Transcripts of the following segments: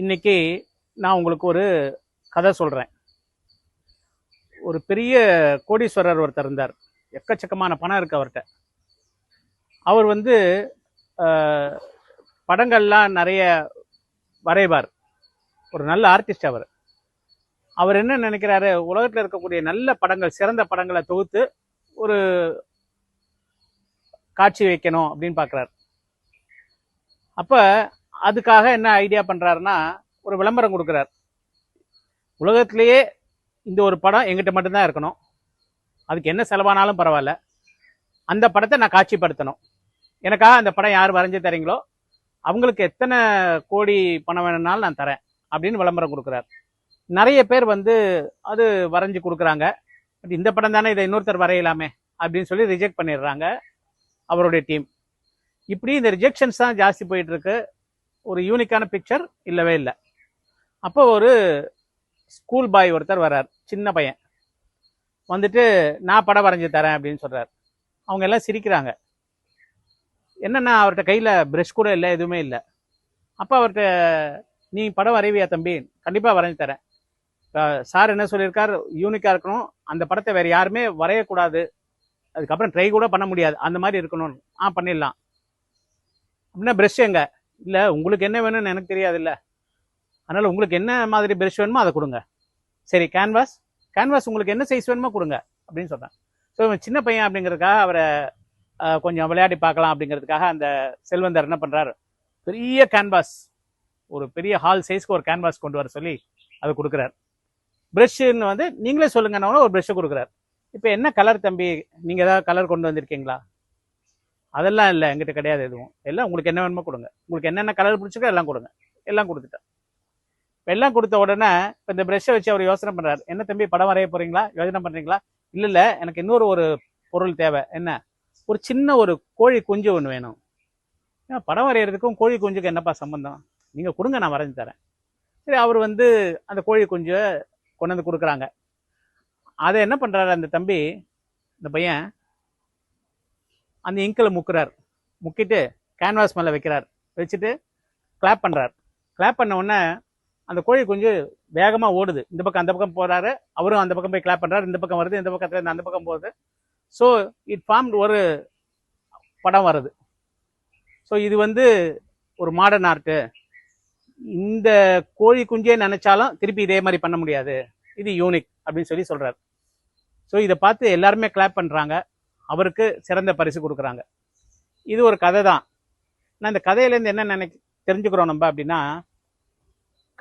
இன்னைக்கு நான் உங்களுக்கு ஒரு கதை சொல்கிறேன் ஒரு பெரிய கோடீஸ்வரர் ஒருத்தர் இருந்தார். எக்கச்சக்கமான பணம் இருக்கு அவர்கிட்ட. அவர் வந்து படங்கள்லாம் நிறைய வரைவார். ஒரு நல்ல ஆர்டிஸ்ட் அவர். அவர் என்ன நினைக்கிறாரு? உலகத்தில் இருக்கக்கூடிய நல்ல படங்கள் சிறந்த படங்களை தொகுத்து ஒரு காட்சி வைக்கணும் அப்படின்னு பார்க்குறாரு. அப்போ அதுக்காக என்ன ஐடியா பண்ணுறாருன்னா ஒரு விளம்பரம் கொடுக்குறார். உலகத்திலேயே இந்த ஒரு படம் எங்கிட்ட மட்டும்தான் இருக்கணும். அதுக்கு என்ன செலவானாலும் பரவாயில்ல. அந்த படத்தை நான் காட்சிப்படுத்தணும். எனக்காக அந்த படம் யார் வரைஞ்சி தரீங்களோ அவங்களுக்கு எத்தனை கோடி பணம் வேணும்னாலும் நான் தரேன் அப்படின்னு விளம்பரம் கொடுக்குறார். நிறைய பேர் வந்து அது வரைஞ்சி கொடுக்குறாங்க. பட் இந்த படம் தானே இதை இன்னொருத்தர் வரையலாமே அப்படின்னு சொல்லி ரிஜெக்ட் பண்ணிடுறாங்க அவருடைய டீம் இப்படி இந்த ரிஜெக்ஷன்ஸ் தான் ஜாஸ்தி போயிட்டு இருக்கு. ஒரு யூனிக்கான பிக்சர் இல்லவே இல்லை. அப்போ ஒரு ஸ்கூல் பாய் ஒருத்தர் வர்றார் சின்ன பையன். வந்துட்டு நான் படம் வரைஞ்சி தரேன் அப்படின்னு சொல்கிறார் அவங்க எல்லாம் சிரிக்கிறாங்க. என்னென்னா அவர்கிட்ட கையில் ப்ரஷ் கூட இல்லை எதுவுமே இல்லை. அப்போ அவர்கிட்ட நீ படம் வரைவியா தம்பி? கண்டிப்பாக வரைஞ்சி தரேன். சார் என்ன சொல்லியிருக்கார்? யூனிக்காக இருக்கணும். அந்த படத்தை வேறு யாருமே வரையக்கூடாது. அதுக்கப்புறம் ட்ரை கூட பண்ண முடியாது. அந்த மாதிரி இருக்கணும்னு. ஆ பண்ணிடலாம். அப்படின்னா ப்ரெஷ் எங்கே? இல்லை உங்களுக்கு என்ன வேணும்னு எனக்கு தெரியாது இல்லை அதனால் உங்களுக்கு என்ன மாதிரி பிரஷ் வேணுமோ அதை கொடுங்க. சரி கேன்வாஸ் கேன்வாஸ் உங்களுக்கு என்ன சைஸ் வேணுமோ கொடுங்க அப்படின்னு சொல்கிறேன் ஸோ இவன் சின்ன பையன் அப்படிங்கிறதுக்காக அவரை கொஞ்சம் விளையாடி பார்க்கலாம் அப்படிங்கிறதுக்காக அந்த செல்வந்தர் என்ன பண்ணுறாரு பெரிய கேன்வாஸ் ஒரு பெரிய ஹால் சைஸ்க்கு ஒரு கேன்வாஸ் கொண்டு வர சொல்லி அதை கொடுக்குறாரு. ப்ரஷ்ஷுன்னு வந்து நீங்களே சொல்லுங்கன்னு ஒரு ப்ரஷ்ஷை கொடுக்குறாரு. இப்போ என்ன கலர் தம்பி? நீங்கள் ஏதாவது கலர் கொண்டு வந்திருக்கீங்களா? அதெல்லாம் இல்லை எங்கிட்ட கிடையாது எதுவும். எல்லாம் உங்களுக்கு என்ன வேணுமோ கொடுங்க. உங்களுக்கு என்னென்ன கலர் பிடிச்சிக்கோ எல்லாம் கொடுங்க. எல்லாம் கொடுத்துட்டேன். எல்லாம் கொடுத்த உடனே இப்போ இந்த ப்ரெஷ்ஷை வச்சு அவர் யோசனை பண்ணுறாரு என்ன தம்பி படம் வரைய போகிறீங்களா யோசனை பண்ணுறீங்களா இல்லை இல்லை எனக்கு இன்னொரு ஒரு பொருள் தேவை. என்ன? ஒரு சின்ன ஒரு கோழி குஞ்சு ஒன்று வேணும். ஏன்னா படம் வரைகிறதுக்கும் கோழி குஞ்சுக்கு என்னப்பா சம்மந்தம் நீங்கள் கொடுங்க நான் வரைஞ்சி தரேன். சரி அவர் வந்து அந்த கோழி குஞ்சை கொண்டு வந்து கொடுக்குறாங்க. அதை என்ன பண்ணுறாரு அந்த தம்பி இந்த பையன்? அந்த இங்கில் முக்குறார். முக்கிட்டு கேன்வாஸ் மேலே வைக்கிறார். வச்சுட்டு கிளாப் பண்ணுறார் கிளாப் பண்ண உடனே அந்த கோழி கொஞ்சம் வேகமாக ஓடுது. இந்த பக்கம் அந்த பக்கம் போகிறாரு அவரும் அந்த பக்கம் போய் கிளாப் பண்ணுறாரு இந்த பக்கம் வருது. இந்த பக்கத்தில் இருந்து அந்த பக்கம் போகுது. ஸோ இட் ஃபார்ம் ஒரு படம் வருது. ஸோ இது வந்து ஒரு மாடர்ன் ஆர்ட்டு இந்த கோழி குஞ்சே நினைச்சாலும் திருப்பி இதே மாதிரி பண்ண முடியாது. இது யூனிக் அப்படின்னு சொல்லி சொல்றாரு. ஸோ இதை பார்த்து எல்லாருமே கிளாப் பண்ணுறாங்க அவருக்கு சிறந்த பரிசு கொடுக்குறாங்க. இது ஒரு கதை தான் நான் இந்த கதையிலேருந்து என்ன நினை தெரிஞ்சுக்கிறோம் நம்ம அப்படின்னா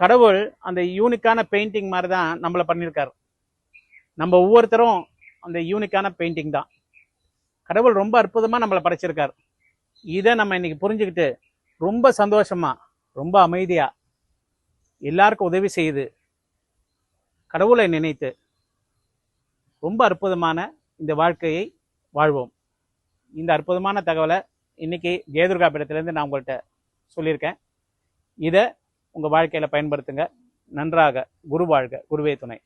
கடவுள் அந்த யூனிக்கான பெயிண்டிங் மாதிரி தான் நம்மளை பண்ணியிருக்காரு. நம்ம ஒவ்வொருத்தரும் அந்த யூனிக்கான பெயிண்டிங் தான். கடவுள் ரொம்ப அற்புதமாக நம்மளை படைச்சிருக்காரு. இதை நம்ம இன்னைக்கு புரிஞ்சுக்கிட்டு ரொம்ப சந்தோஷமா ரொம்ப அமைதியாக எல்லாருக்கும் உதவி செய்து கடவுளை நினைத்து ரொம்ப அற்புதமான இந்த வாழ்க்கையை வாழ்வோம். இந்த அற்புதமான தகவலை இன்னைக்கு கேதுர்கா பீடத்திலேருந்து நான் உங்கள்கிட்ட சொல்லியிருக்கேன். இதை உங்கள் வாழ்க்கையில் பயன்படுத்துங்க. நன்றாக குரு வாழ்க. குருவே துணை.